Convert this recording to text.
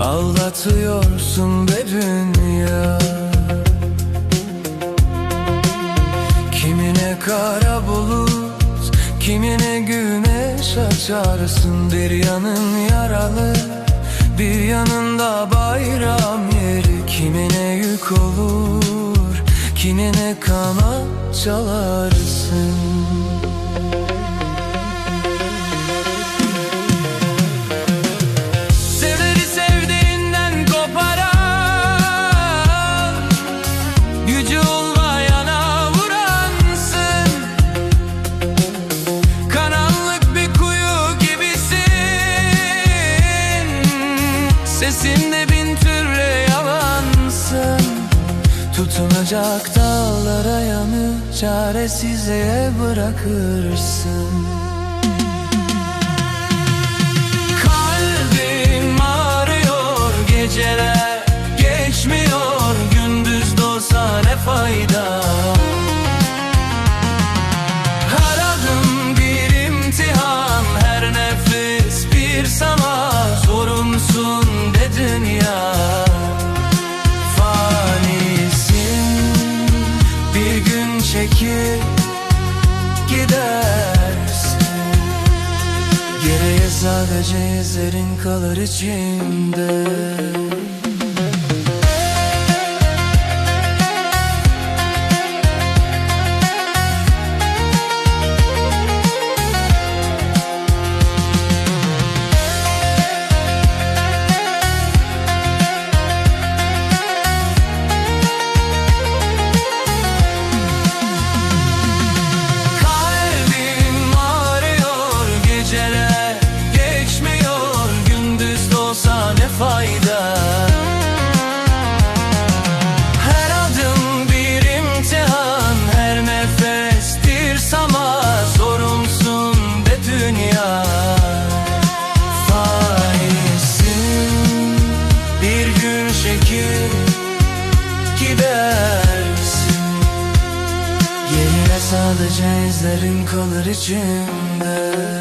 Ağlatıyorsun be dünya. Kimine kara bulut Kimine güneş açarsın. Bir yanın yaralı Bir yanında bayram yeri. Kimine yük olur Kimine kanat çalarsın Sesinde bin türlü yalansın. Tutunacak dağlara yanı Çaresizliğe bırakırsın. Kalbim ağrıyor geceler Geçmiyor. Gündüz doğsa ne fayda sadece izlerin kalır içimde dünya Bir gün çekip gidersin. Yerine sadece izlerin kalır içimde